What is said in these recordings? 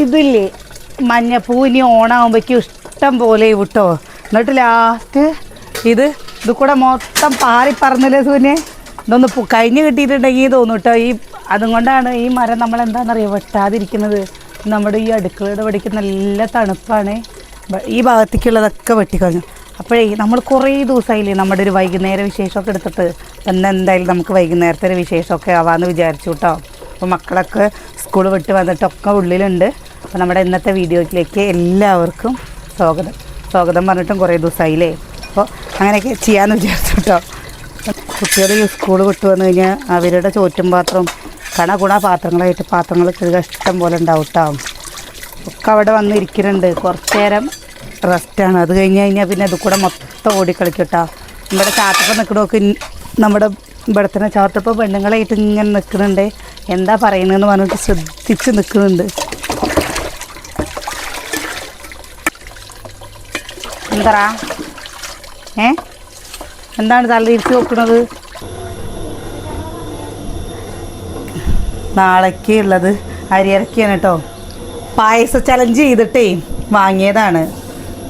ഇതില്ലേ മഞ്ഞപ്പൂ ഇനി ഓണാകുമ്പോഴേക്കും ഇഷ്ടം പോലെ വിട്ടോ എന്നിട്ട് ലാസ്റ്റ് ഇത് ഇത് കൂടെ മൊത്തം പാറി പറന്നില്ലേ സൂനെ ഇതൊന്ന് കഴിഞ്ഞ് കിട്ടിയിട്ടുണ്ടെങ്കിൽ തോന്നും കേട്ടോ ഈ അതും കൊണ്ടാണ് ഈ മരം നമ്മൾ എന്താണെന്നറിയോ വെട്ടാതിരിക്കുന്നത്. നമ്മുടെ ഈ അടുക്കളയുടെ പടിക്ക് നല്ല തണുപ്പാണ്. ഈ ഭാഗത്തേക്കുള്ളതൊക്കെ വെട്ടിക്കളഞ്ഞു. അപ്പോഴേ നമ്മൾ കുറേ ദിവസമായില്ലേ നമ്മുടെ ഒരു വൈകുന്നേര വിശേഷമൊക്കെ എടുത്തിട്ട്. എന്നാൽ എന്തായാലും നമുക്ക് വൈകുന്നേരത്തെ ഒരു വിശേഷമൊക്കെ ആവാമെന്ന് വിചാരിച്ചു കേട്ടോ. അപ്പോൾ മക്കളൊക്കെ സ്കൂൾ വിട്ട് വന്നിട്ടൊക്കെ ഉള്ളിലുണ്ട്. അപ്പോൾ നമ്മുടെ ഇന്നത്തെ വീഡിയോയിലേക്ക് എല്ലാവർക്കും സ്വാഗതം. സ്വാഗതം പറഞ്ഞിട്ടും കുറേ ദിവസമായില്ലേ? അപ്പോൾ അങ്ങനെയൊക്കെ ചെയ്യാമെന്ന് വിചാരിച്ചു കേട്ടോ കുട്ടികൾ സ്കൂൾ വിട്ട് വന്നു കഴിഞ്ഞാൽ അവരുടെ ചോറ്റും പാത്രം കണ പാത്രങ്ങളായിട്ട് പാത്രങ്ങൾ കഴുകാൻ ഇഷ്ടം പോലെ ഉണ്ടാവും കേട്ടോ ഒക്കെ അവിടെ വന്ന് ഇരിക്കുന്നുണ്ട്. കുറച്ച് നേരം റെസ്റ്റാണ് അത് കഴിഞ്ഞ് കഴിഞ്ഞാൽ പിന്നെ അത് കൂടെ മൊത്തം ഓടിക്കളിക്കും കേട്ടോ നമ്മുടെ ചാത്തപ്പം നിൽക്കണമൊക്കെ നമ്മുടെ ഇവിടെ തന്നെ ചാത്തപ്പം പെണ്ണുങ്ങളായിട്ട് ഇങ്ങനെ നിൽക്കുന്നുണ്ട് എന്താ പറയുന്നതെന്ന് പറഞ്ഞിട്ട് ശ്രദ്ധിച്ച് നിൽക്കുന്നുണ്ട് എന്താ ഏ? എന്താണ് തലയിരിച്ച് നോക്കുന്നത് നാളേക്ക് ഉള്ളത് അരിയിറക്കിയാണ് കേട്ടോ പായസ ചലഞ്ച് ചെയ്തിട്ടേ വാങ്ങിയതാണ്.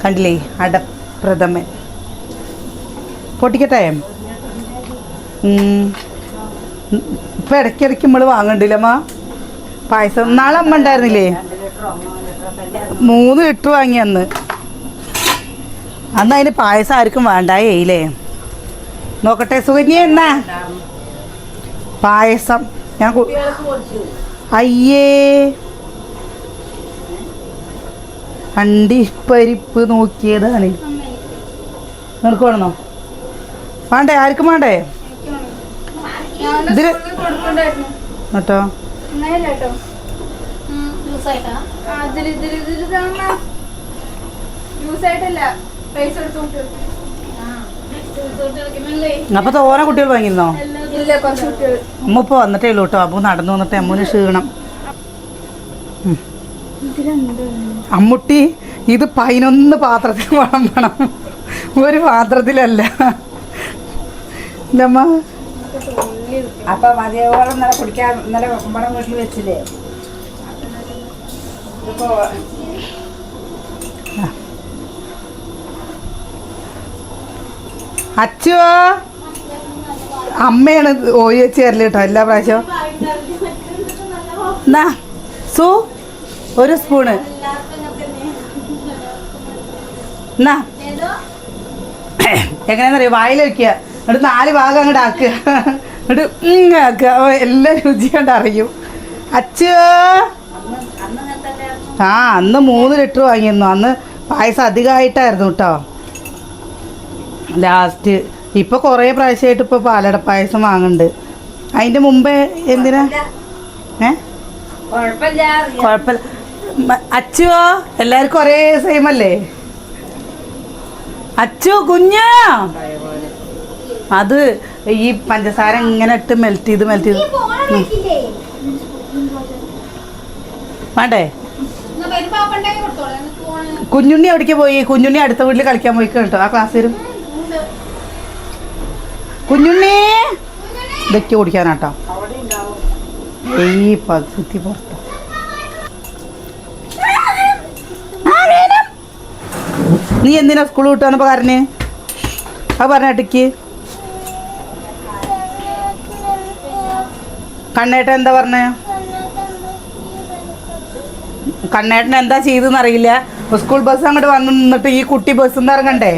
കണ്ടില്ലേ? അടപ്രഥമൻ. പൊട്ടിക്കട്ടെ. ഇപ്പം ഇടയ്ക്കിടയ്ക്ക് നമ്മൾ വാങ്ങണ്ടില്ലമ്മ പായസം. നാളെ അമ്മ ഉണ്ടായിരുന്നില്ലേ? മൂന്ന് ലിറ്റർ വാങ്ങി അന്ന്. അന്ന് അതിന് പായസം ആർക്കും വേണ്ടായേയില്ലേ നോക്കട്ടെ സുകന്യ എന്നാ? പായസം. ഞാൻ അയ്യേ. അണ്ടിപ്പരിപ്പ് നോക്കിയതാണ്. നിനക്ക് വേണോ? വേണ്ടേ? ആർക്കും വേണ്ടേ? ഇതിൽ യൂസ് അങ്ങനെയല്ല അപ്പൊ തോന കുട്ടികൾ വാങ്ങിയിരുന്നോ? ഇല്ല കുറച്ച് കുട്ടികൾ. അമ്മ ഇപ്പൊ വന്നിട്ടേ ഉള്ളൂ കേട്ടോ അപ്പൊ നടന്നു വന്നിട്ട് അമ്മൂന് ക്ഷീണം. അമ്മുട്ടി ഇത് പതിനൊന്ന് പാത്രത്തിൽ വേണം വേണം. ഒരു പാത്രത്തിലല്ല. അമ്മ അപ്പൊ ഇന്നലെ കുടിക്കാൻ ഇന്നലെ നമ്മുടെ വീട്ടിൽ വെച്ചില്ലേ? ഇതിപ്പോ അച്ഛോ. അമ്മയാണ് ഓയി വെച്ച് തരൽ കേട്ടോ എല്ലാ പ്രാവശ്യവും എന്നാ സു ഒരു സ്പൂണ്. എന്നാ എങ്ങനെയാണെന്നറിയോ വായിൽ വെക്കുക എന്നിട്ട് നാല് ഭാഗം അങ്ങോട്ട് ആക്കുക. എന്നിട്ട് ഇങ്ങ് ആക്കുക. രുചി കണ്ട് അറിയും. അച്ഛോ. ആ അന്ന് മൂന്ന് ലിറ്റർ വാങ്ങിയിരുന്നു. അന്ന് പായസം അധികമായിട്ടായിരുന്നു കേട്ടോ ലാസ്റ്റ്. ഇപ്പൊ കുറേ പ്രാവശ്യമായിട്ട് ഇപ്പൊ പാലട പായസം വാങ്ങുന്നുണ്ട് അതിന്റെ മുമ്പേ എന്തിനാ? ഏ? കുഴപ്പമില്ല. അച്ചുവോ? എല്ലാവർക്കും ഒരേ സെയിം അല്ലേ? അച്ചു കുഞ്ഞാ! അത് ഈ പഞ്ചസാര ഇങ്ങനെ ഇട്ട് മെൽറ്റ് ചെയ്ത് മെൽറ്റ് ചെയ്ത്. വേണ്ടേ? കുഞ്ഞുണ്ണി എവിടേക്ക് പോയി? കുഞ്ഞുണ്ണി അടുത്ത വീട്ടിൽ കളിക്കാൻ പോയി കേട്ടോ ആ ക്ലാസ് വരും. കുഞ്ഞുണ്ണി. ഇതൊക്കെ കുടിക്കാനാട്ടോ. ഈ പകുതി പുറത്ത്. നീ എന്തിനാ സ്കൂൾ വിട്ടു വന്നപ്പോ കരഞ്ഞ് അത് പറഞ്ഞേട്ടിക്ക് കണ്ണേട്ടൻ എന്താ പറഞ്ഞ? കണ്ണേട്ടൻ എന്താ ചെയ്തെന്നറിയില്ല സ്കൂൾ ബസ് അങ്ങോട്ട് വന്ന് നിന്നിട്ട് ഈ കുട്ടി ബസ് ഇറങ്ങണ്ടേ?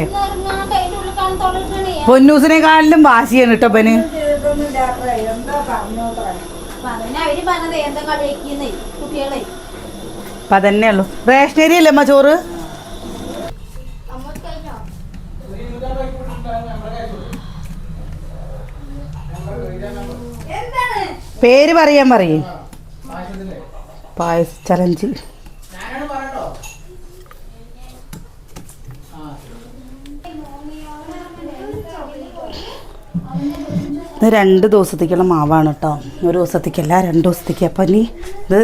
പൊന്നൂസിനെക്കാളിലും വാശിയാണ് കേട്ടോ പന് അപ്പം അതന്നെ ഉള്ളു. റേഷനരി അല്ലേ അമ്മ ചോറ്? പേര് പറയാൻ പറയേ. പായസ ചലഞ്ച് ഇത് രണ്ട് ദിവസത്തേക്കുള്ള മാവാണ് കേട്ടോ ഒരു ദിവസത്തേക്കല്ല രണ്ട് ദിവസത്തേക്ക്. അപ്പം ഇനി ഇത്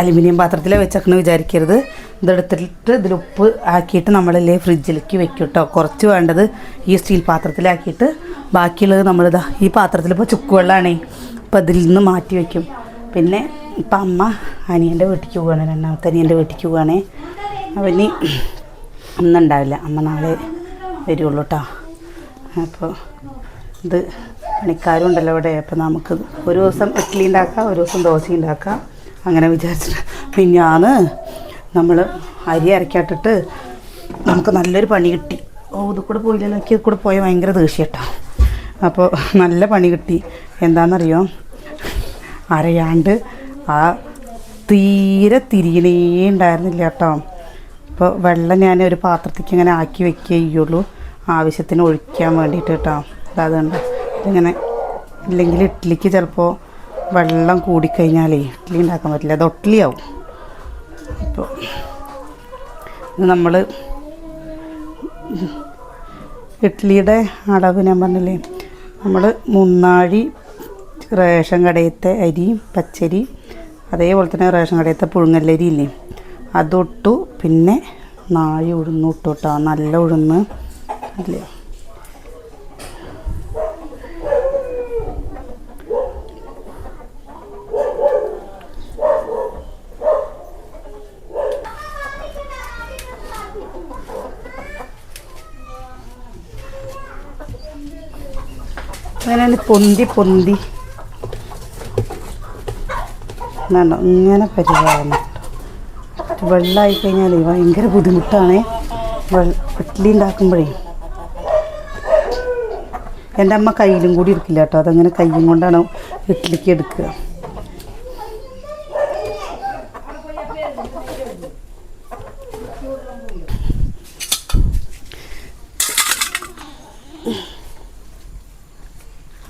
അലുമിനിയം പാത്രത്തിൽ വെച്ചേക്കണ വിചാരിക്കരുത്. ഇതെടുത്തിട്ട് ഇതിൽ ഉപ്പ് ആക്കിയിട്ട് നമ്മളല്ലേ ഫ്രിഡ്ജിലേക്ക് വെക്കും കേട്ടോ കുറച്ച് വേണ്ടത് ഈ സ്റ്റീൽ പാത്രത്തിലാക്കിയിട്ട് ബാക്കിയുള്ളത് നമ്മളിതാ ഈ പാത്രത്തിൽ ഇപ്പോൾ ചുക്കുവെള്ളമാണേ അപ്പോൾ അതിൽ നിന്ന് മാറ്റി വെക്കും. പിന്നെ ഇപ്പം അമ്മ അനിയന്റെ വീട്ടിലേക്ക് പോവുകയാണ് രണ്ടാമത്തെ അനിയന്റെ വീട്ടിലേക്ക് പോവുകയാണേ അപ്പം ഇനി ഇന്നുണ്ടാവില്ല. അമ്മ നാളെ വരുള്ളൂ കേട്ടോ അപ്പോൾ ഇത് പണിക്കാരും ഉണ്ടല്ലോ ഇവിടെ. അപ്പം നമുക്ക് ഒരു ദിവസം ഇഡ്ഡലി ഉണ്ടാക്കാം ഒരു ദിവസം ദോശ ഉണ്ടാക്കാം. അങ്ങനെ വിചാരിച്ചിട്ട് പിന്നാന്ന് നമ്മൾ അരി അരക്കാട്ടിട്ട് നമുക്ക് നല്ലൊരു പണി കിട്ടി. ഓ ഇത് കൂടെ പോയില്ലല്ലോ എനിക്ക് ഇത് കൂടെ പോയ ഭയങ്കര ദേഷ്യം കേട്ടോ അപ്പോൾ നല്ല പണി കിട്ടി. എന്താണെന്നറിയോ അരയാണ്ട് ആ തീരെ തിരിയണേ ഉണ്ടായിരുന്നില്ല കേട്ടോ. അപ്പോൾ വെള്ളം ഞാൻ ഒരു പാത്രത്തേക്ക് ഇങ്ങനെ ആക്കി വെക്കുകയേ ചെയ്യുള്ളൂ ആവശ്യത്തിന് ഒഴിക്കാൻ വേണ്ടിയിട്ട് കേട്ടോ. അതുകൊണ്ട് ഇങ്ങനെ ഇല്ലെങ്കിൽ ഇഡ്ഡലിക്ക് ചിലപ്പോൾ വെള്ളം കൂടിക്കഴിഞ്ഞാലേ ഇഡ്ഡലി ഉണ്ടാക്കാൻ പറ്റില്ല. അത് ഒട്ട്ലിയാവും. ഇപ്പോൾ ഇത് നമ്മൾ ഇഡ്ഡലിയുടെ അളവ് ഞാൻ പറഞ്ഞില്ലേ? നമ്മൾ മുന്നാഴി റേഷൻ കടയത്തെ അരിയും പച്ചരി അതേപോലെ തന്നെ റേഷൻ കടയത്തെ പുഴുങ്ങല്ലരി ഇല്ലേ? അതൊട്ടു പിന്നെ നാഴി ഉഴുന്നു ഇട്ടു കേട്ടോ. നല്ല ഉഴുന്ന്. ഇല്ലേ അങ്ങനെ പൊന്തി പൊന്തി. വേണ്ട ഇങ്ങനെ പരിപാലനം. വെള്ളമായി കഴിഞ്ഞാൽ ഭയങ്കര ബുദ്ധിമുട്ടാണ്. ഇഡ്ഡലി ഉണ്ടാക്കുമ്പോഴേ. എന്റെ അമ്മ കയ്യിലും കൂടി എടുക്കില്ല കേട്ടോ. അതങ്ങനെ കയ്യും കൊണ്ടാണ് ഇഡ്ഡലിക്ക് എടുക്കുക.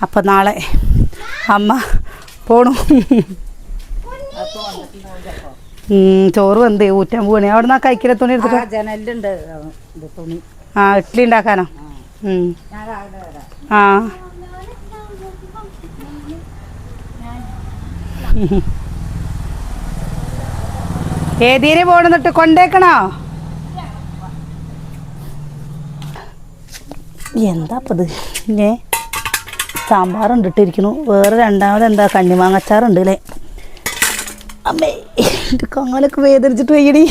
അപ്പം നാളെ അമ്മ പോണു. ചോറ് എന്ത് ഊറ്റാൻ പോണി അവിടെ നിന്ന് കഴിക്കല തുണി എടുത്തിട്ട് ആ ഇഡ്ഡലി ഉണ്ടാക്കാനോ? ആ. ഏതീരെ പോണെന്നിട്ട് കൊണ്ടേക്കണോ? എന്താ അപ്പത് ഏ? സാമ്പാറുണ്ട് ഇട്ടിരിക്കുന്നു. വേറെ രണ്ടാമത് എന്താ? കണ്ണിമാങ്ങച്ചാറുണ്ട് അല്ലേ? അമ്മേ എന്റെ കാലൊക്കെ വേദനിച്ചിട്ട് വയ്യടി.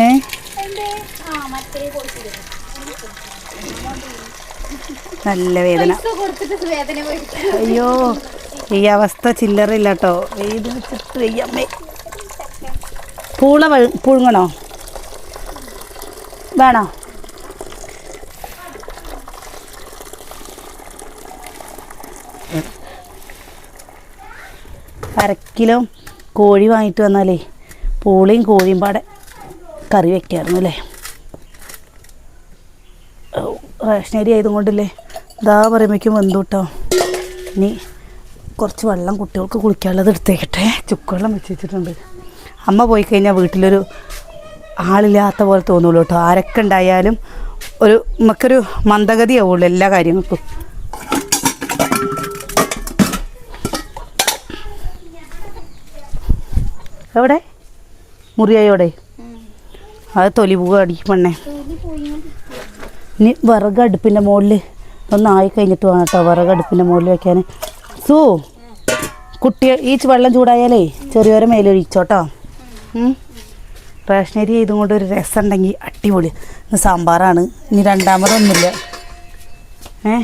ഏ? നല്ല വേദന. അയ്യോ ഈ അവസ്ഥ ചില്ലറില്ല കേട്ടോ വേദനിച്ചിട്ട് വയ്യമ്മേ പൂള പുഴുങ്ങണോ? വേണോ? അരക്കിലോ കോഴി വാങ്ങിട്ട് വന്നാലേ പൂളിയും കോഴിയും പാടെ കറി വെക്കായിരുന്നു അല്ലേ? റേഷനരി ആയതുകൊണ്ടല്ലേ ഇതാ പറയുമ്പോഴേക്കും വെന്തു കേട്ടോ ഇനി കുറച്ച് വെള്ളം കുട്ടികൾക്ക് കുളിക്കാനുള്ളത് എടുത്തേക്കട്ടെ. ചുക്കുവെള്ളം വെച്ച് വെച്ചിട്ടുണ്ട്. അമ്മ പോയി കഴിഞ്ഞാൽ വീട്ടിലൊരു ആളില്ലാത്ത പോലെ തോന്നുള്ളൂ കേട്ടോ ആരൊക്കെ ഉണ്ടായാലും ഒരു നമുക്കൊരു മന്ദഗതിയാവുള്ളൂ എല്ലാ കാര്യങ്ങൾക്കും. എവിടെ? മുറിയായോടെ? അത് തൊലി പോവുക അടി പെണ്ണേ ഇനി വിറക് അടുപ്പിന്റെ മുകളിൽ ഒന്നായി കഴിഞ്ഞിട്ട് വേണം കേട്ടോ വിറക് അടുപ്പിന്റെ മുകളിൽ വെക്കാൻ സൂ കുട്ടി ഈ വെള്ളം ചൂടായാലേ ചെറിയൊരു മേലൊഴിച്ചോട്ടോ. റേഷനരി ചെയ്തും കൊണ്ട് ഒരു രസം ഉണ്ടെങ്കിൽ അടിപൊളി. ഇന്ന് സാമ്പാറാണ്. ഇനി രണ്ടാമതൊന്നുമില്ല. ഏ?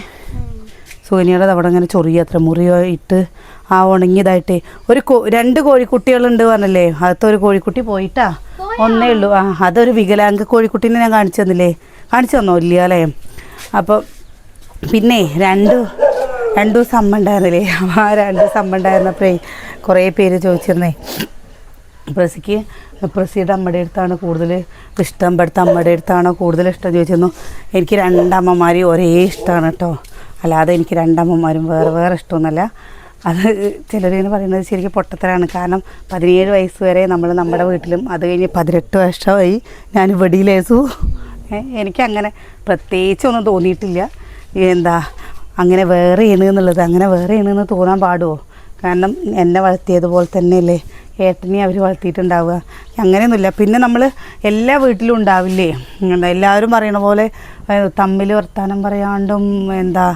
സൂനിയുടെ അവിടെ അങ്ങനെ ചൊറിയ മുറിയോ മുറിയായിട്ട് ആ ഉണങ്ങിയതായിട്ട്. ഒരു രണ്ട് കോഴിക്കുട്ടികളുണ്ട് പറഞ്ഞല്ലേ? അകത്ത് ഒരു കോഴിക്കുട്ടി പോയിട്ടാ. ഒന്നേ ഉള്ളൂ. ആ അതൊരു വികലാംഗ കോഴിക്കുട്ടീനെ ഞാൻ കാണിച്ചു തന്നില്ലേ? കാണിച്ചു തന്നോ? ഇല്ല അല്ലേ? അപ്പോൾ പിന്നെ രണ്ട് രണ്ടു ദിവസം അമ്മ ഉണ്ടായിരുന്നില്ലേ? ആ രണ്ട് ദിവസം അമ്മ ഉണ്ടായിരുന്നപ്പോഴേ കുറേ പേര് ചോദിച്ചിരുന്നേ. പ്രസിക്ക് പ്രസിയുടെ അമ്മയുടെ അടുത്താണ് കൂടുതൽ ഇഷ്ടം. ഇവിടുത്തെ അമ്മയുടെ അടുത്താണോ കൂടുതൽ ഇഷ്ടം ചോദിച്ചിരുന്നു. എനിക്ക് രണ്ടമ്മമാരെയും ഒരേ ഇഷ്ടമാണ് കേട്ടോ. അല്ലാതെ എനിക്ക് രണ്ടമ്മമാരും വേറെ വേറെ ഇഷ്ടമൊന്നുമല്ല. അത് ചിലരിങ്ങനെ പറയുന്നത് ശരിക്കും പൊട്ടത്തരാണ്. കാരണം പതിനേഴ് വയസ്സ് വരെ നമ്മൾ നമ്മുടെ വീട്ടിലും അത് കഴിഞ്ഞ് പതിനെട്ട് വർഷമായി ഞാൻ വെടിയിലേസു എനിക്കങ്ങനെ പ്രത്യേകിച്ചൊന്നും തോന്നിയിട്ടില്ല. എന്താ അങ്ങനെ വേറെ എന്നുള്ളത് അങ്ങനെ വേറെ എന്ന് തോന്നാൻ പാടുമോ കാരണം എന്നെ വളർത്തിയതുപോലെ തന്നെയല്ലേ? ഏട്ടനെ അവർ വളർത്തിയിട്ടുണ്ടാവുക. അങ്ങനെയൊന്നുമില്ല. പിന്നെ നമ്മൾ എല്ലാ വീട്ടിലും ഉണ്ടാവില്ലേ? എല്ലാവരും പറയണ പോലെ തമ്മിൽ വർത്താനം പറയാണ്ടും എന്താ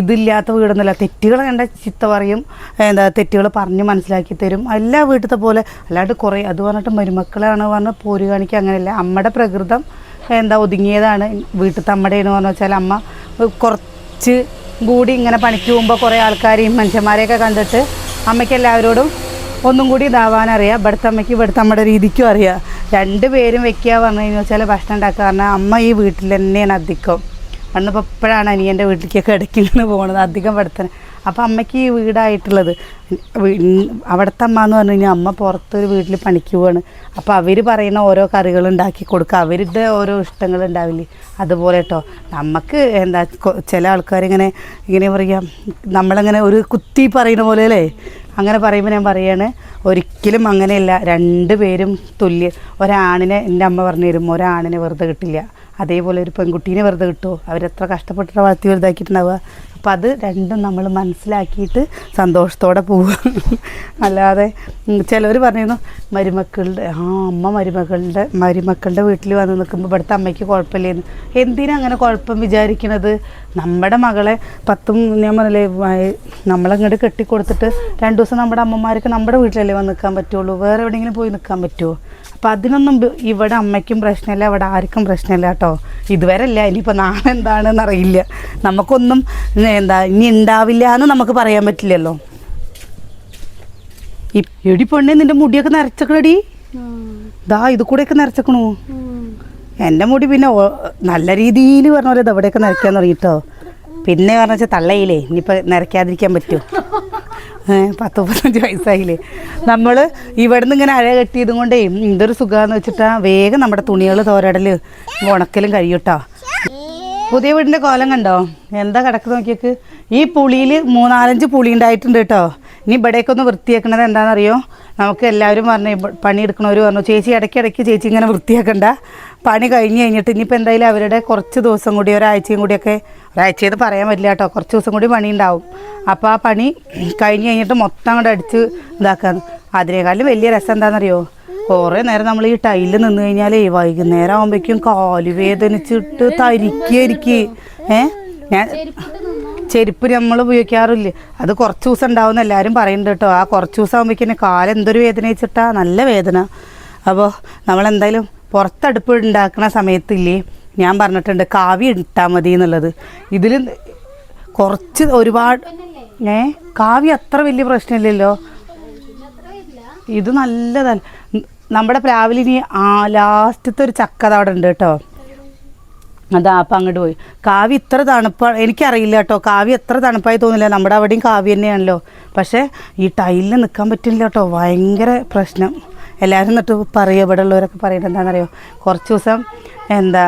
ഇതില്ലാത്ത വീടൊന്നുമില്ല. തെറ്റുകൾ കണ്ട ചിത്ത പറയും. എന്താ തെറ്റുകൾ പറഞ്ഞ് മനസ്സിലാക്കി തരും. എല്ലാ വീട്ടിലത്തെ പോലെ അല്ലാണ്ട് കുറേ അത് പറഞ്ഞിട്ട് മരുമക്കളാണ് പറഞ്ഞ് പോര് കാണിക്കുക അങ്ങനെയല്ല. അമ്മയുടെ പ്രകൃതം എന്താ ഒതുങ്ങിയതാണ്. വീട്ടിലത്തെ അമ്മയുടെയെന്ന് പറഞ്ഞു വെച്ചാൽ അമ്മ കുറച്ച് കൂടി ഇങ്ങനെ പണിക്ക് പോകുമ്പോൾ കുറേ ആൾക്കാരെയും മനുഷ്യന്മാരെയൊക്കെ കണ്ടിട്ട് അമ്മയ്ക്ക് എല്ലാവരോടും ഒന്നും കൂടി ഇതാവാനറിയാം ഇവിടുത്തെ അമ്മയ്ക്ക് ഇവിടുത്തെ അമ്മയുടെ രീതിക്കും അറിയാം. രണ്ട് പേരും വെക്കുക പറഞ്ഞു കഴിഞ്ഞാൽ വെച്ചാൽ ഭക്ഷണം ഉണ്ടാക്കുക പറഞ്ഞാൽ അമ്മ ഈ വീട്ടിൽ തന്നെയാണ് അധികം. അന്നിപ്പോൾ ഇപ്പോഴാണ് അനിയന്റെ വീട്ടിലേക്കൊക്കെ ഇടയ്ക്ക് ഇങ്ങനെ പോകുന്നത് അധികം ഇവിടുത്തെ അപ്പം അമ്മയ്ക്ക് ഈ വീടായിട്ടുള്ളത്. അവിടുത്തെ അമ്മ എന്ന് പറഞ്ഞു കഴിഞ്ഞാൽ അമ്മ പുറത്തൊരു വീട്ടിൽ പണിക്ക് പോവാണ്. അപ്പോൾ അവർ പറയുന്ന ഓരോ കറികൾ ഉണ്ടാക്കി കൊടുക്കുക അവരുടെ ഓരോ ഇഷ്ടങ്ങൾ ഉണ്ടാവില്ലേ? അതുപോലെ കേട്ടോ നമുക്ക് എന്താ ചില ആൾക്കാരിങ്ങനെ ഇങ്ങനെ പറയുക നമ്മളങ്ങനെ ഒരു കുത്തി പറയുന്ന പോലെ അല്ലേ അങ്ങനെ പറയുമ്പോൾ ഞാൻ പറയാണ് ഒരിക്കലും അങ്ങനെയല്ല. രണ്ട് പേരും തുല്യ ഒരാണിനെ എന്റെ അമ്മ പറഞ്ഞു തരും ഒരാണിനെ വെറുതെ കിട്ടില്ല. അതേപോലെ ഒരു പെൺകുട്ടീനെ വെറുതെ കിട്ടുമോ അവരെത്ര കഷ്ടപ്പെട്ടിട്ട് വളർത്തി വലുതാക്കിയിട്ടുണ്ടാവുക? അപ്പം അത് രണ്ടും നമ്മൾ മനസ്സിലാക്കിയിട്ട് സന്തോഷത്തോടെ പോവുക അല്ലാതെ ചിലവർ പറയുന്നു മരുമക്കളുടെ ആ അമ്മ മരുമക്കളുടെ മരുമക്കളുടെ വീട്ടിൽ വന്ന് നിൽക്കുമ്പോൾ ഇവിടുത്തെ അമ്മയ്ക്ക് കുഴപ്പമില്ലേന്ന്. എന്തിനാ അങ്ങനെ കുഴപ്പം വിചാരിക്കണത്? നമ്മുടെ മകളെ പത്തും ഞാൻ പറഞ്ഞില്ലേ നമ്മളങ്ങോട്ട് കെട്ടിക്കൊടുത്തിട്ട് രണ്ട് ദിവസം നമ്മുടെ അമ്മമാർക്ക് നമ്മുടെ വീട്ടിലല്ലേ വന്ന് നിൽക്കാൻ പറ്റുള്ളൂ വേറെ എവിടെയെങ്കിലും പോയി നിൽക്കാൻ പറ്റുമോ അപ്പം അതിനൊന്നും ഇവിടെ അമ്മയ്ക്കും പ്രശ്നമില്ല ഇവിടെ ആർക്കും പ്രശ്നമില്ല കേട്ടോ. ഇതുവരെ അല്ല ഇനിയിപ്പോൾ നാളെ എന്താണെന്ന് അറിയില്ല. നമുക്കൊന്നും എന്താ ഇനി ഉണ്ടാവില്ല എന്ന് നമുക്ക് പറയാൻ പറ്റില്ലല്ലോ. എടി പെണ്ണേ നിന്റെ മുടിയൊക്കെ നിറച്ചക്കണടി. ദാ ഇത് കൂടെയൊക്കെ നരച്ചക്കണു എന്റെ മുടി പിന്നെ നല്ല രീതിയിൽ പറഞ്ഞ പോലെ ഇതെവിടെയൊക്കെ നിരക്കാൻ തുടങ്ങിട്ടോ പിന്നെ പറഞ്ഞ വെച്ചാൽ തള്ളയില്ലേ? ഇനിയിപ്പോൾ നിരക്കാതിരിക്കാൻ പറ്റുമോ പത്ത് മുപ്പത്തഞ്ച് വയസ്സായില്ലേ? നമ്മൾ ഇവിടുന്ന് ഇങ്ങനെ അഴ കെട്ടിയതും കൊണ്ടേ എന്തൊരു സുഖമാന്ന് വെച്ചിട്ടാ വേഗം നമ്മുടെ തുണികൾ തോരടൽ ഉണക്കലും കഴിയൂട്ടോ. പുതിയ വീടിന്റെ കോലം കണ്ടോ? എന്താ കിടക്ക് നോക്കിയേക്ക്? ഈ പുളിയിൽ മൂന്നാലഞ്ച് പുളി ഉണ്ടായിട്ടുണ്ട് കേട്ടോ. ഇനി ഇവിടേക്ക് ഒന്ന് വൃത്തിയാക്കണത് എന്താണെന്നറിയോ? നമുക്ക് എല്ലാവരും പറഞ്ഞു പണിയെടുക്കണവർ പറഞ്ഞു ചേച്ചി ഇടയ്ക്ക് ഇടയ്ക്ക് ചേച്ചി ഇങ്ങനെ വൃത്തിയാക്കണ്ട. പണി കഴിഞ്ഞ് കഴിഞ്ഞിട്ട് ഇനിയിപ്പോൾ എന്തായാലും അവരുടെ കുറച്ച് ദിവസം കൂടി ഒരാഴ്ചയും കൂടിയൊക്കെ ഒരാഴ്ചയെന്ന് പറയാൻ പറ്റില്ല കേട്ടോ. കുറച്ച് ദിവസം കൂടി പണി ഉണ്ടാവും അപ്പോൾ ആ പണി കഴിഞ്ഞ് കഴിഞ്ഞിട്ട് മൊത്തം അങ്ങോട്ട് അടിച്ച് ഇതാക്കാൻ അതിനേക്കാളും വലിയ രസം എന്താണെന്നറിയോ കുറേ നേരം നമ്മൾ ഈ ടൈലിൽ നിന്ന് കഴിഞ്ഞാലേ വൈകുന്നേരം ആകുമ്പോഴേക്കും കാൽ വേദനിച്ചിട്ട് തരിക്കായിരിക്കും ഏ? ഞാൻ ചെരുപ്പ് നമ്മൾ ഉപയോഗിക്കാറില്ല? അത് കുറച്ച് ദിവസം ഉണ്ടാവുമെന്ന് എല്ലാവരും പറയുന്നുണ്ട് കേട്ടോ. ആ കുറച്ച് ദിവസം ആകുമ്പോഴേക്കും കാലെന്തൊരു വേദന വെച്ചിട്ടാ? നല്ല വേദന. അപ്പോൾ നമ്മളെന്തായാലും പുറത്തടുപ്പ് ഉണ്ടാക്കുന്ന സമയത്തില്ലേ ഞാൻ പറഞ്ഞിട്ടുണ്ട് കാവി ഇട്ടാൽ മതി എന്നുള്ളത്. ഇതിൽ കുറച്ച് ഒരുപാട് ഏ? കാവി അത്ര വലിയ പ്രശ്നമില്ലല്ലോ? ഇത് നല്ലതല്ല നമ്മുടെ പ്രാവലിനി ആ ലാസ്റ്റത്തെ ഒരു ചക്ക അവിടെ ഉണ്ട് കേട്ടോ. അതാ അപ്പം അങ്ങോട്ട് പോയി. കാവി ഇത്ര തണുപ്പ എനിക്കറിയില്ല കേട്ടോ. കാവി എത്ര തണുപ്പായി തോന്നില്ല. നമ്മുടെ അവിടെയും കാവി തന്നെയാണല്ലോ. പക്ഷേ ഈ ടൈലിൽ നിൽക്കാൻ പറ്റില്ല കേട്ടോ. ഭയങ്കര പ്രശ്നം. എല്ലാവരും എന്നിട്ട് പറയുക ഇവിടെ ഉള്ളവരൊക്കെ പറയുന്നത് എന്താണെന്നറിയോ? കുറച്ച് ദിവസം എന്താ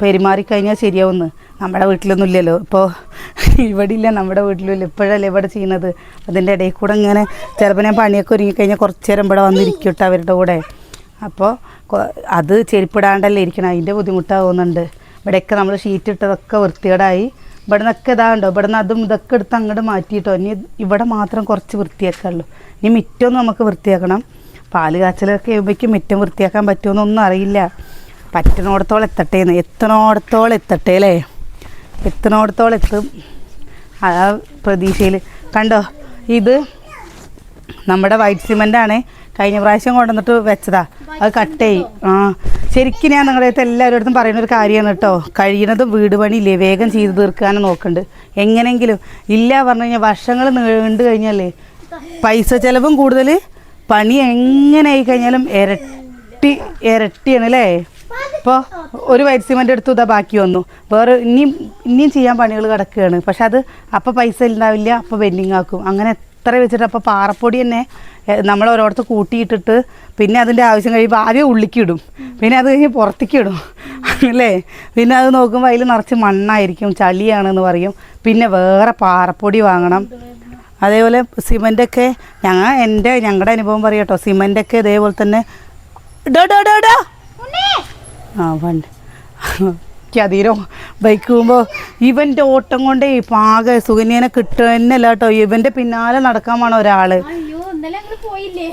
പെരുമാറിക്കഴിഞ്ഞാൽ ശരിയാവുമെന്ന് നമ്മുടെ വീട്ടിലൊന്നും ഇല്ലല്ലോ. ഇപ്പോൾ ഇവിടെ ഇല്ല നമ്മുടെ വീട്ടിലും ഇപ്പോഴല്ലേ ഇവിടെ ചെയ്യുന്നത്? അതിന്റെ ഇടയിൽ കൂടെ ഇങ്ങനെ ചിലപ്പോൾ ഞാൻ പണിയൊക്കെ ഒരുങ്ങിക്കഴിഞ്ഞാൽ കുറച്ച് നേരം ഇവിടെ വന്നിരിക്കും അവരുടെ കൂടെ. അപ്പോൾ അത് ചെരുപ്പിടാണ്ടല്ലേ ഇരിക്കണം. അതിന്റെ ബുദ്ധിമുട്ടാവുന്നുണ്ട്. ഇവിടെയൊക്കെ നമ്മൾ ഷീറ്റ് ഇട്ടതൊക്കെ വൃത്തികേടായി. ഇവിടെ നിന്നൊക്കെ ഇതാണ്ടോ ഇവിടെ നിന്ന് അതും ഇതൊക്കെ എടുത്ത് അങ്ങോട്ട് മാറ്റിയിട്ടോ. ഇനി ഇവിടെ മാത്രം കുറച്ച് വൃത്തിയാക്കാമല്ലോ ഇനി മിറ്റൊന്നും നമുക്ക് വൃത്തിയാക്കണം. പാൽ കാച്ചലൊക്കെ ആകുമ്പോഴേക്കും മുറ്റം വൃത്തിയാക്കാൻ പറ്റുമെന്നൊന്നും അറിയില്ല. പറ്റണോടത്തോളം എത്തട്ടേന്ന്. എത്തണോടത്തോളം എത്തട്ടെ അല്ലേ എത്തണോടത്തോളം എത്തും. ആ പ്രതീക്ഷയിൽ കണ്ടോ? ഇത് നമ്മുടെ വൈറ്റ് സിമെന്റ് ആണ് കഴിഞ്ഞ പ്രാവശ്യം കൊണ്ടുവന്നിട്ട് വെച്ചതാ. അത് കട്ടായി. ആ. ശരിക്കും ഞാൻ നിങ്ങളുടെ അടുത്ത് എല്ലാവരുടെ പറയുന്ന ഒരു കാര്യമാണ് കേട്ടോ. കഴിയുന്നതും വീട് പണിയില്ലേ? വേഗം ചെയ്ത് തീർക്കാനും നോക്കുന്നുണ്ട് എങ്ങനെയെങ്കിലും ഇല്ല പറഞ്ഞു കഴിഞ്ഞാൽ വർഷങ്ങൾ നീണ്ടു കഴിഞ്ഞാലേ പൈസ ചിലവും കൂടുതൽ പണി എങ്ങനെ ആയി കഴിഞ്ഞാലും ഇരട്ടി ഇരട്ടിയാണ് അല്ലേ ഇപ്പോൾ ഒരു വൈറ്റ് സിമെന്റ് എടുത്തു ഇതാ ബാക്കി വന്നു. വേറെ ഇനിയും ഇനിയും ചെയ്യാൻ പണികൾ കിടക്കുകയാണ്. പക്ഷെ അത് അപ്പോൾ പൈസ ഉണ്ടാവില്ല അപ്പോൾ വെൻഡിങ് ആക്കും. അങ്ങനെ എത്ര വെച്ചിട്ട് അപ്പോൾ പാറപ്പൊടി തന്നെ നമ്മൾ ഓരോരുത്തർ കൂട്ടിയിട്ടിട്ട് പിന്നെ അതിന്റെ ആവശ്യം കഴിയുമ്പോൾ ആദ്യം ഉള്ളിക്കിടും പിന്നെ അത് കഴിഞ്ഞ് പുറത്തേക്ക് ഇടും. അല്ലേ? പിന്നെ അത് നോക്കുമ്പോൾ അതിൽ നിറച്ച് മണ്ണായിരിക്കും ചളിയാണെന്ന് പറയും. പിന്നെ വേറെ പാറപ്പൊടി വാങ്ങണം. അതേപോലെ സിമന്റൊക്കെ ഞങ്ങൾ എന്റെ ഞങ്ങളുടെ അനുഭവം പറയാം കേട്ടോ സിമന്റൊക്കെ ഇതേപോലെ തന്നെ ഡോ ഡോ ഡോ ഡോ. ആ പണ്ട് അതിരോ. ബൈക്ക് പോകുമ്പോൾ ഇവന്റെ ഓട്ടം കൊണ്ടേ പാകെ സുകന്യനെ കിട്ടുക തന്നെയല്ല കേട്ടോ ഇവന്റെ പിന്നാലെ നടക്കാൻ വേണം ഒരാൾ. പോയില്ലേ?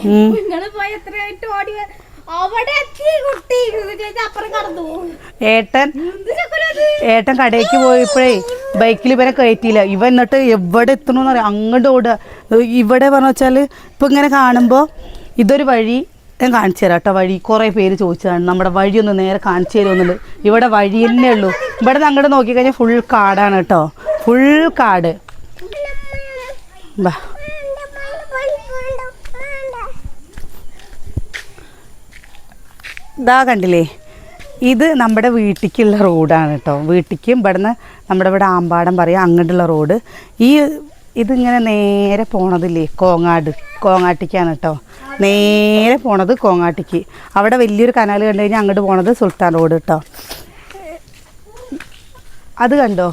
ഏട്ടൻ ഏട്ടൻ കടയ്ക്ക് പോയപ്പോഴേ ബൈക്കിൽ ഇവനെ കയറ്റിയില്ല. ഇവ എന്നിട്ട് എവിടെ എത്തണമെന്ന് അറിയാം. അങ്ങോട്ട് ഓടുക. ഇവിടെ പറഞ്ഞു വെച്ചാൽ ഇപ്പം ഇങ്ങനെ കാണുമ്പോൾ ഇതൊരു വഴി ഞാൻ കാണിച്ചു തരാം കേട്ടോ. വഴി കുറേ പേര് ചോദിച്ചതാണ്. നമ്മുടെ വഴി ഒന്ന് നേരെ കാണിച്ചു തരുമെന്നുള്ളത് ഇവിടെ വഴി തന്നെ ഉള്ളൂ. ഇവിടെ നിന്ന് അങ്ങോട്ട് നോക്കിക്കഴിഞ്ഞാൽ ഫുൾ കാടാണ് കേട്ടോ. ഫുൾ കാട്. ബാ. ഇതാ കണ്ടില്ലേ? ഇത് നമ്മുടെ വീട്ടിലേക്കുള്ള റോഡാണ് കേട്ടോ വീട്ടിലേക്കും ഇവിടുന്ന് നമ്മുടെ ഇവിടെ ആമ്പാടം പറയും അങ്ങോട്ടുള്ള റോഡ്. ഈ ഇതിങ്ങനെ നേരെ പോണതില്ലേ? കോങ്ങാട് കോങ്ങാട്ടിക്കാണ് കേട്ടോ നേരെ പോണത് കോങ്ങാട്ടിക്ക്. അവിടെ വലിയൊരു കനാൽ കണ്ടു കഴിഞ്ഞാൽ അങ്ങോട്ട് പോണത് സുൽത്താൻ റോഡ് കേട്ടോ അത് കണ്ടോ?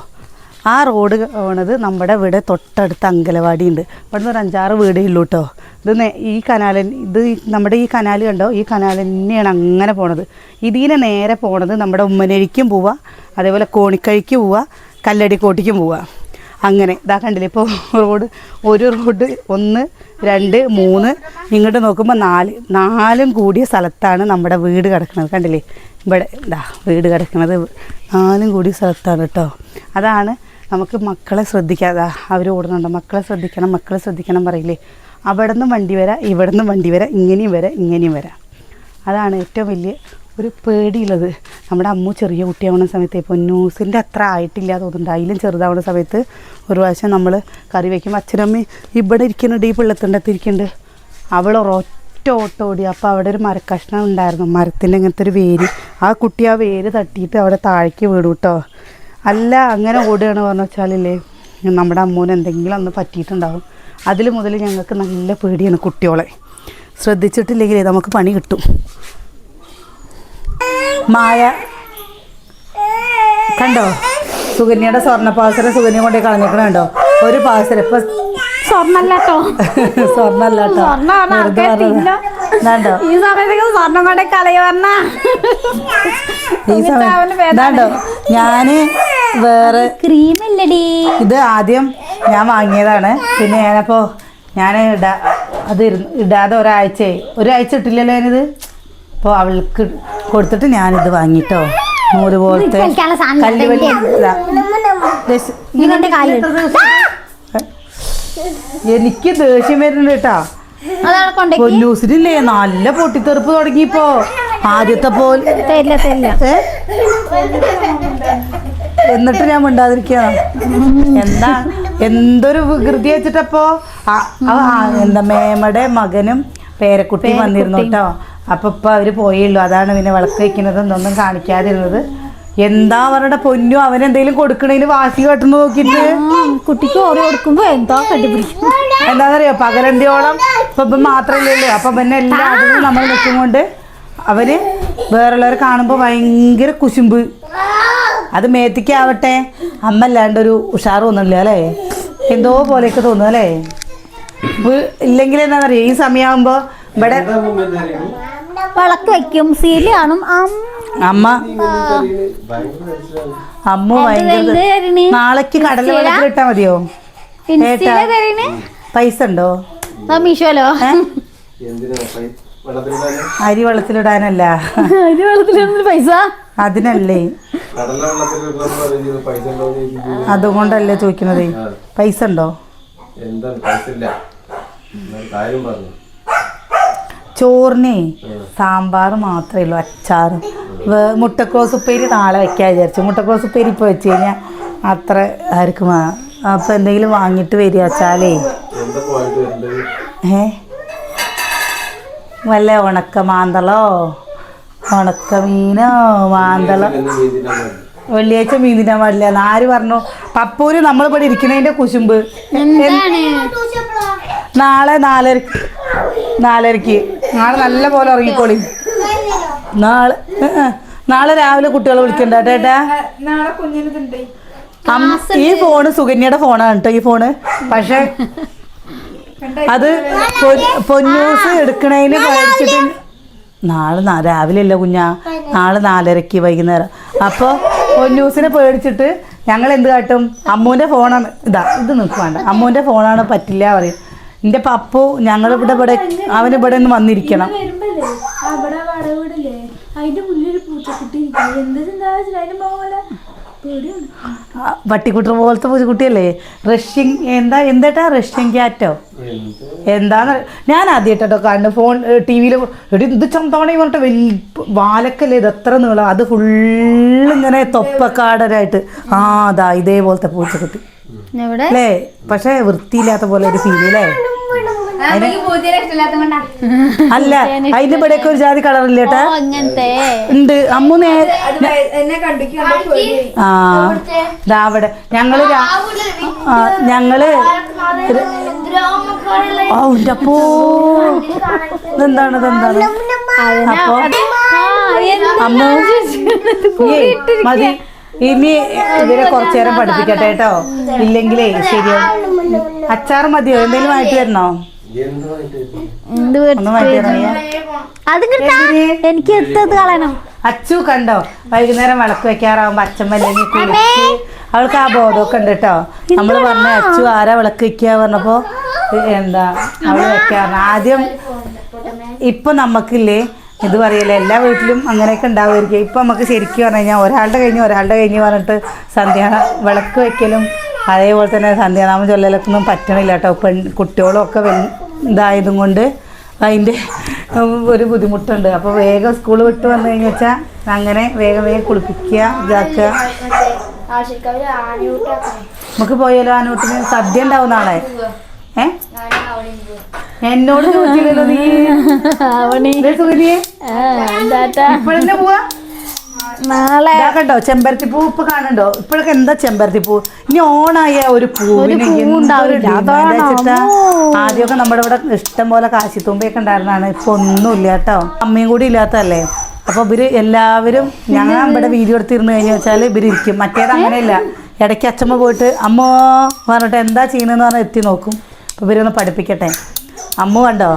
ആ റോഡ് പോണത് നമ്മുടെ ഇവിടെ തൊട്ടടുത്ത് അങ്കലവാടി ഉണ്ട് ഇവിടുന്ന് ഒരു അഞ്ചാറ് വീടേ ഉള്ളൂ കേട്ടോ ഇത് ഈ കനാൽ ഇത് നമ്മുടെ ഈ കനാൽ കണ്ടോ? ഈ കനാൽ തന്നെയാണ് അങ്ങനെ പോണത്. ഇതിനെ നേരെ പോണത് നമ്മുടെ ഉമ്മനരിക്കും പോവുക അതേപോലെ കോണിക്കഴിക്ക് പോവുക കല്ലടിക്കോട്ടിക്കും പോവുക അങ്ങനെ ഇതാ കണ്ടില്ലേ? ഇപ്പോൾ റോഡ് ഒരു റോഡ് ഒന്ന് രണ്ട് മൂന്ന് ഇങ്ങോട്ട് നോക്കുമ്പോൾ നാല് നാലും കൂടിയ സ്ഥലത്താണ് നമ്മുടെ വീട് കിടക്കുന്നത്. കണ്ടില്ലേ? ഇവിടെ ഇതാ വീട് കിടക്കുന്നത്. നാലും കൂടിയ സ്ഥലത്താണ് കേട്ടോ അതാണ് നമുക്ക് മക്കളെ ശ്രദ്ധിക്കാതെ അവർ ഓടുന്നുണ്ടോ. മക്കളെ ശ്രദ്ധിക്കണം മക്കളെ ശ്രദ്ധിക്കണം പറയില്ലേ? അവിടെ നിന്നും വണ്ടി വരാം ഇവിടെ നിന്നും വണ്ടി വരാം ഇങ്ങനെയും വരാം ഇങ്ങനെയും വരാം. അതാണ് ഏറ്റവും വലിയ ഒരു പേടിയുള്ളത്. നമ്മുടെ അമ്മു ചെറിയ കുട്ടിയാവുന്ന സമയത്ത് ഇപ്പോൾ ന്യൂസിന്റെ അത്ര ആയിട്ടില്ല തോന്നുന്നുണ്ട്. അതിലും ചെറുതാവുന്ന സമയത്ത് ഒരു പ്രാവശ്യം നമ്മൾ കറി വയ്ക്കുമ്പോൾ അച്ഛനമ്മ ഇവിടെ ഇരിക്കുന്നുണ്ട് ഈ പിള്ളത്തിന്റെ ഇരിക്കുന്നുണ്ട്. അവൾ ഒറ്റ ഓട്ടം ഓടി. അപ്പോൾ അവിടെ ഒരു മരക്കഷ്ണം ഉണ്ടായിരുന്നു. മരത്തിന്റെ ഇങ്ങനത്തെ ഒരു വേര്. ആ കുട്ടി ആ വേര് തട്ടിയിട്ട് അവിടെ താഴേക്ക് വീണു കേട്ടോ അല്ല അങ്ങനെ ഓടുകയാണ് പറഞ്ഞു വെച്ചാലില്ലേ നമ്മുടെ അമ്മൂന് എന്തെങ്കിലും അന്ന് പറ്റിയിട്ടുണ്ടാവും. അതിൽ മുതൽ ഞങ്ങൾക്ക് നല്ല പേടിയാണ് കുട്ടികളെ ശ്രദ്ധിച്ചിട്ടില്ലെങ്കിലേ നമുക്ക് പണി കിട്ടും. മായ കണ്ടോ? സുകന്യയുടെ സ്വർണ പാസരം സുകന്യ കൊണ്ടേ കളഞ്ഞേക്കണ കണ്ടോ? ഒരു പാസരം. ഇപ്പൊ സ്വർണല്ലോ സ്വർണല്ല കേട്ടോ സ്വർണം ആണ്? വെറുതെ ആൾക്കാർ പറഞ്ഞതാ. ഇതാണ്ടോ ഈ സമയത്തേക്ക് സ്വർണം കൊണ്ടേ കളയ ഈ ഞാൻ വേറെ ക്രീമല്ലടി. ഇത് ആദ്യം ഞാൻ വാങ്ങിയതാണ്. പിന്നെ ഞാനപ്പോ ഞാൻ ഇടാ അത് ഇടാതെ ഒരാഴ്ച. ഒരാഴ്ച ഇട്ടില്ലല്ലോ ഞാനിത്. അപ്പോൾ അവൾക്ക് കൊടുത്തിട്ട് ഞാനിത് വാങ്ങിട്ടോ. നൂറ് പോലത്തെ കളിക്കാനുള്ള എനിക്ക് ദേഷ്യം വരുന്നുണ്ട് കേട്ടാ. പൊല്ലൂസിനില്ലേ നല്ല പൊട്ടിത്തെറുപ്പ് തുടങ്ങിയപ്പോ ആദ്യത്തെ പോലെ എന്നിട്ട് ഞാൻ മിണ്ടാതിരിക്ക. എന്താ? എന്തൊരു വികൃതി വെച്ചിട്ടപ്പോ എന്താ മേമയുടെ മകനും പേരക്കുട്ടിയും വന്നിരുന്നു കേട്ടോ. അപ്പൊ ഇപ്പൊ അവർ പോയുള്ളൂ അതാണ് പിന്നെ വിളക്ക് വെക്കുന്നത്. എന്നൊന്നും കാണിക്കാതിരുന്നത്. എന്താ അവരുടെ പൊന്നു? അവനെന്തെങ്കിലും കൊടുക്കണേന് വാശി കെട്ടുന്ന നോക്കിട്ട്? കുട്ടിക്ക് ഓറി കൊടുക്കുമ്പോ എന്താ കണ്ടുപിടിക്കും. എന്താണെന്നറിയോ പകലന്തിയോളം? ഇപ്പൊ മാത്രമല്ലല്ലോ അപ്പൊ പിന്നെ എല്ലാ ആളുകളും നമ്മൾ നിൽക്കും കൊണ്ട് അവർ വേറുള്ളവരെ കാണുമ്പോ ഭയങ്കര കുശുമ്പ്. അത് മേത്തിക്കാവട്ടെ. അമ്മ അല്ലാണ്ട് ഒരു ഉഷാർ തോന്നില്ല അല്ലേ? എന്തോ പോലെയൊക്കെ തോന്നുന്നു അല്ലേ? ഇല്ലെങ്കിൽ എന്താ പറയാ ഈ സമയമാകുമ്പോ ഇവിടെ വിളക്ക് വെക്കും സീൽ കാണും. അമ്മ അമ്മ. ഭയങ്കര എന്ത് തരണേ? നാളേക്ക് കടല വെള്ളത്തിൽ ഇട്ടാ മതിയോ? പൈസ ഉണ്ടോ? വെള്ളത്തിലിടാന്? അരി വെള്ളത്തിലിടാനല്ല. അരി വെള്ളത്തിലിടുന്ന പൈസ? അതിനല്ലേ. അതുകൊണ്ടല്ലേ ചോദിക്കുന്നത് പൈസ ഉണ്ടോ? എന്താ? പൈസ ഇല്ല. കാര്യം പറഞ്ഞു. ചോറിനെ സാമ്പാർ മാത്രമേ ഉള്ളൂ അച്ചാറും. മുട്ടക്കോസ് മുട്ടക്രോസ് ഉപ്പേരി നാളെ വെക്കാൻ വിചാരിച്ചു. മുട്ടക്രോസ് ഉപ്പേരി ഇപ്പോൾ വെച്ച് കഴിഞ്ഞാൽ അത്ര ആർക്കും അപ്പോൾ എന്തെങ്കിലും വാങ്ങിയിട്ട് വരിക വെച്ചാലേ. ഏ? വല്ല ഉണക്ക മാന്തളോ? ഉണക്ക മീനോ മാന്തളോ വെള്ളിയാഴ്ച മീൻ തിന്നാൻ പാടില്ല ആര് പറഞ്ഞു? പപ്പൂര് നമ്മളിവിടെ ഇരിക്കണതിന്റെ കുശുമ്പ്. നാളെ നാലരക്ക് നാലരക്ക്. നാളെ നല്ല പോലെ ഉറങ്ങിക്കോളി. നാളെ നാളെ രാവിലെ കുട്ടികളെ വിളിക്കണ്ട കേട്ടാ നാളെ കുഞ്ഞിനിതുണ്ട്. ഈ ഫോണ് സുകന്യയുടെ ഫോണാണ് കേട്ടോ ഈ ഫോണ്. പക്ഷെ അത് പൊന്നൂസ് എടുക്കണേന് പഠിച്ചിട്ട് നാളെ രാവിലെ അല്ല കുഞ്ഞാ. നാളെ നാലരക്ക് വൈകുന്നേരം. അപ്പോൾ പൊന്നൂസിനെ പേടിച്ചിട്ട് ഞങ്ങൾ എന്ത് കാട്ടും? അമ്മൂന്റെ ഫോണാണ്. ഇതാ ഇത് നിൽക്കുവാണ്ട് അമ്മൂന്റെ ഫോണാണ് പറ്റില്ല പറയും. എന്റെ പപ്പു ഞങ്ങൾ ഇവിടെ ഇവിടെ നിന്ന് വന്നിരിക്കണം. അവിടെ വടവിടില്ലേ അതിന്റെ മുന്നിലൊരു പൂച്ചക്കുട്ടി ഇരിക്കുന്നു. എന്ത് പട്ടിക്കുട്ടർ പോലത്തെ പൂച്ചക്കുട്ടിയല്ലേ? റഷ്യൻ എന്താ എന്തേട്ടാ റഷ്യൻ ക്യാറ്റോ? എന്താന്ന് ഞാൻ ആദ്യമായിട്ടോ കണ്ട് ഫോൺ ടി വിയിൽ ഇത് ചന്തോണി പറഞ്ഞിട്ട് വലിയ വാലക്കല്ലേ ഇത്? എത്ര നീളം. അത് ഫുള്ളിങ്ങനെ തൊപ്പക്കാടരായിട്ട് ആ അതാ ഇതേപോലത്തെ പൂച്ചക്കുട്ടി. അല്ലേ? പക്ഷെ വൃത്തിയില്ലാത്ത പോലെ ഒരു ഫീൽ അല്ലേ? അല്ല അതിന്റെ ഇവിടെയൊക്കെ ഒരു ജാതി കളറില്ല കേട്ടാ ഉണ്ട്. അമ്മു നേ അത് ആ. അവിടെ. ഞങ്ങൾ രാ- ആ, ഞങ്ങൾ ഓ അപ്പോ ഇതെന്താണ് ഇതെന്താണ് അപ്പൊ അമ്മു മതി. ഇനി ഇവരെ കുറച്ചു നേരം പഠിപ്പിക്കട്ടെ കേട്ടോ. ഇല്ലെങ്കിലേ ശരിയാവും. അച്ചാർ മതിയോ? എന്തെങ്കിലും ആയിട്ട് വരണോ എനിക്ക് എത്തത് കളയണം. അച്ചു കണ്ടോ? വൈകുന്നേരം വിളക്ക് വെക്കാറാവുമ്പോ അച്ഛൻ വല്ലെങ്കിൽ കുളിച്ച് അവൾക്ക് ആ ബോധമൊക്കെ ഉണ്ട് കേട്ടോ. നമ്മൾ പറഞ്ഞ അച്ചു ആരാ വിളക്ക് വെക്കുക പറഞ്ഞപ്പോ എന്താ അവൾ വെക്കാറ് ആദ്യം ഇപ്പൊ നമുക്കില്ലേ ഇത് പറയല്ലേ എല്ലാ വീട്ടിലും അങ്ങനെയൊക്കെ ഉണ്ടാവുമായിരിക്കും. ഇപ്പം നമുക്ക് ശരിക്കും പറഞ്ഞു കഴിഞ്ഞാൽ ഒരാളുടെ കഴിഞ്ഞ് ഒരാളുടെ കഴിഞ്ഞ് പറഞ്ഞിട്ട് സന്ധ്യ വിളക്ക് വയ്ക്കലും അതേപോലെ തന്നെ സന്ധ്യാനാമം ചൊല്ലലൊക്കെ ഒന്നും പറ്റണില്ല കേട്ടോ. പെൺ കുട്ടികളൊക്കെ വെ ഇതായതും കൊണ്ട് അതിന്റെ ഒരു ബുദ്ധിമുട്ടുണ്ട്. അപ്പോൾ വേഗം സ്കൂൾ വിട്ട് വന്നു കഴിഞ്ഞ് വെച്ചാൽ അങ്ങനെ വേഗം വേഗം കുളിപ്പിക്കുക ഇതാക്കുക. നമുക്ക് പോയാലോ ആനൂട്ടിന് സദ്യ ഉണ്ടാവും നാളെ. എന്നോട് ചോദിച്ചില്ലല്ലോ നീ. ഇപ്പോഴെന്നെ പോവാ? നാളെ കണ്ടോ ചെമ്പരത്തി പൂ ഇപ്പൊ കാണണ്ടോ ഇപ്പോഴൊക്കെ എന്താ ചെമ്പരത്തി പൂ ഇനി ഓണായ ഒരു പൂവിന്. ആദ്യമൊക്കെ നമ്മുടെ ഇവിടെ ഇഷ്ടം പോലെ കാശിത്തുമ്പയൊക്കെ ഉണ്ടായിരുന്നാണ് ഇപ്പൊ ഒന്നുമില്ല കേട്ടോ. അമ്മയും കൂടി ഇല്ലാത്തല്ലേ അപ്പൊ ഇവർ എല്ലാവരും ഞങ്ങൾ ഇവിടെ വീഡിയോ എടുത്തിരുന്നു കഴിഞ്ഞു വെച്ചാൽ ഇവർ ഇരിക്കും. മറ്റേത് അങ്ങനെയല്ല. ഇടയ്ക്ക് അച്ഛമ്മ പോയിട്ട് അമ്മ പറഞ്ഞിട്ട് എന്താ ചെയ്യുന്നതെന്ന് പറഞ്ഞാൽ എത്തി നോക്കും. അപ്പൊ ഇവരൊന്ന് പഠിപ്പിക്കട്ടെ. അമ്മ കണ്ടോ?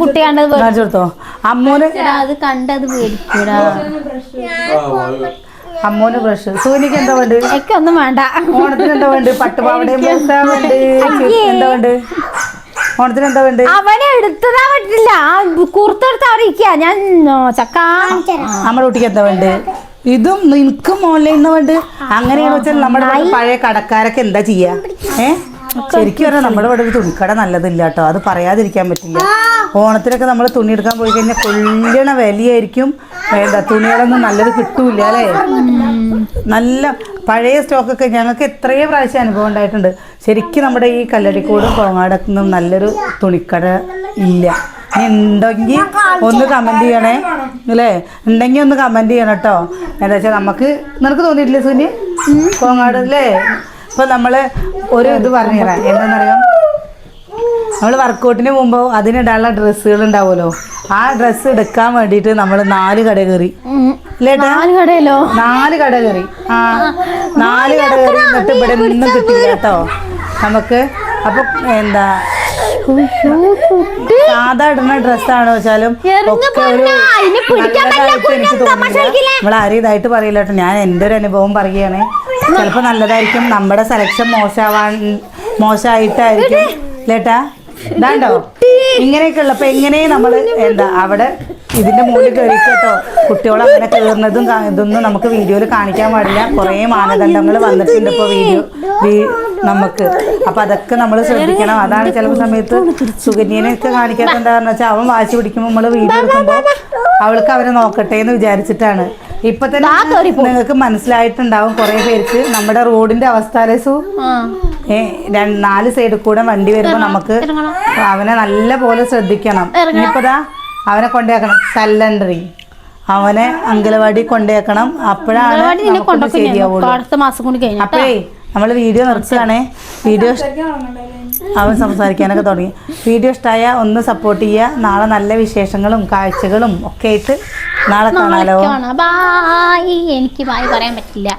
കുട്ടി കണ്ടത് കാണിച്ചു കൊടുത്തോ? അമ്മൂന് അത് കണ്ടത് പേടിക്കൂടാ. അമ്മൂന് ബ്രഷ് സൂനിക്ക് എന്താ വേണ്ട ഒന്നും വേണ്ട. ഓണത്തിന് എന്താ വേണ്ട പട്ടുപാവടയും എന്താ വേണ്ട ഓണത്തിന് എന്താ വേണ്ട അവനെ എടുത്തതാ പറ്റില്ല. കുർത്തെടുത്ത് അവിടെ ഞാൻ ചക്ക. നമ്മുടെ കുട്ടിക്ക് എന്താ വേണ്ട ഇതും നിനക്കും ഓൺലൈനിൽ നിന്ന് വേണ്ട അങ്ങനെയാണെന്ന് വെച്ചാൽ നമ്മുടെ പഴയ കടക്കാരൊക്കെ എന്താ ചെയ്യാ? ഏ? ശരിക്കും പറഞ്ഞാൽ നമ്മുടെ ഇവിടെ ഒരു തുണിക്കട നല്ലതില്ല കേട്ടോ അത് പറയാതിരിക്കാൻ പറ്റില്ല. ഓണത്തിനൊക്കെ നമ്മൾ തുണി എടുക്കാൻ പോയി കഴിഞ്ഞാൽ കൊല്ലണ വിലയായിരിക്കും. വേണ്ട തുണികളൊന്നും നല്ലത് കിട്ടൂല അല്ലേ? നല്ല പഴയ സ്റ്റോക്കൊക്കെ ഞങ്ങൾക്ക് എത്രയോ പ്രാവശ്യം അനുഭവം ഉണ്ടായിട്ടുണ്ട്. ശരിക്കും നമ്മുടെ ഈ കല്ലടിക്കോടും കോങ്ങാടൊന്നും നല്ലൊരു തുണിക്കട ഇല്ല. ഉണ്ടെങ്കിൽ ഒന്ന് കമന്റ് ചെയ്യണേ. അല്ലേ? ഉണ്ടെങ്കിൽ ഒന്ന് കമന്റ് ചെയ്യണം കേട്ടോ. എന്താ വെച്ചാൽ നമുക്ക് നിനക്ക് തോന്നിയിട്ടില്ലേ സുനി? കോങ്ങാട് അല്ലേ? ഇപ്പം നമ്മൾ ഒരു ഇത് പറഞ്ഞു തരാം എന്താണെന്നറിയാം? നമ്മൾ വർക്കൗട്ടിന് മുമ്പ് അതിനിടാനുള്ള ഡ്രസ്സുകൾ ഉണ്ടാവുമല്ലോ. ആ ഡ്രസ്സ് എടുക്കാൻ വേണ്ടിയിട്ട് നമ്മൾ നാല് കട കയറി. നാല് കടയല്ലോ? നാല് കട കയറി. ആ നാല് കട കയറി എന്നിട്ട് ഇവിടെ നിന്ന് കിട്ടില്ല കേട്ടോ. നമുക്ക് അപ്പൊ എന്താ സാധാ ഇടുന്ന ഡ്രസ്സാണോ വെച്ചാലും ഒക്കെ ഒരു? നമ്മൾ ആരും ഇതായിട്ട് പറയില്ല കേട്ടോ. ഞാൻ എന്റെ ഒരു അനുഭവം പറയുകയാണ്. ചിലപ്പോൾ നല്ലതായിരിക്കും. നമ്മുടെ സെലക്ഷൻ മോശമാവാൻ മോശമായിട്ടായിരിക്കും. ലേട്ടാ ഇതാണ്ടോ? ഇങ്ങനെയൊക്കെ ഉള്ളപ്പോ എങ്ങനെ നമ്മൾ എന്താ അവിടെ ഇതിന്റെ മുകളിൽ കയറി കേട്ടോ കുട്ടികൾ അങ്ങനെ കയറുന്നതും ഇതൊന്നും നമുക്ക് വീഡിയോയിൽ കാണിക്കാൻ പാടില്ല. കുറേ മാനദണ്ഡങ്ങൾ വന്നിട്ടുണ്ട് ഇപ്പോൾ വീഡിയോ നമുക്ക്. അപ്പൊ അതൊക്കെ നമ്മൾ ശ്രദ്ധിക്കണം. അതാണ് ചില സമയത്ത് സുകന്യനെയൊക്കെ കാണിക്കാത്ത എന്താണെന്ന് വെച്ചാൽ അവൻ വാശി പിടിക്കുമ്പോൾ നമ്മൾ വീഡിയോ എടുക്കുമ്പോൾ അവൾക്ക് അവരെ നോക്കട്ടെ എന്ന് വിചാരിച്ചിട്ടാണ്. ഇപ്പൊ തന്നെ നിങ്ങൾക്ക് മനസ്സിലായിട്ടുണ്ടാവും കുറെ പേർക്ക് നമ്മുടെ റോഡിന്റെ അവസ്ഥ അല്ലേ സു? ആ. ഏ, രണ്ട് നാല് സൈഡിൽ കൂടെ വണ്ടി വരുമ്പോ നമുക്ക് അവനെ നല്ല പോലെ ശ്രദ്ധിക്കണം ഇനിയിപ്പതാ അവനെ കൊണ്ടേക്കണം. തല്ലണ്ടറി അവനെ അങ്കലവാടി കൊണ്ടേക്കണം. അപ്പോഴാണ് ശരിയാവുള്ളൂ. അടുത്ത മാസം കൂടി കഴിഞ്ഞു അപ്പേ നമ്മൾ വീഡിയോ നിർത്തുകയാണേ വീഡിയോ അവൻ സംസാരിക്കാനൊക്കെ തുടങ്ങി. വീഡിയോ ഇഷ്ടമായ ഒന്ന് സപ്പോർട്ട് ചെയ്യുക നാളെ നല്ല വിശേഷങ്ങളും കാഴ്ചകളും ഒക്കെ ആയിട്ട് നാളെ കാണാലോ. ബായ് എനിക്ക് ബായ് പറയാൻ പറ്റില്ല.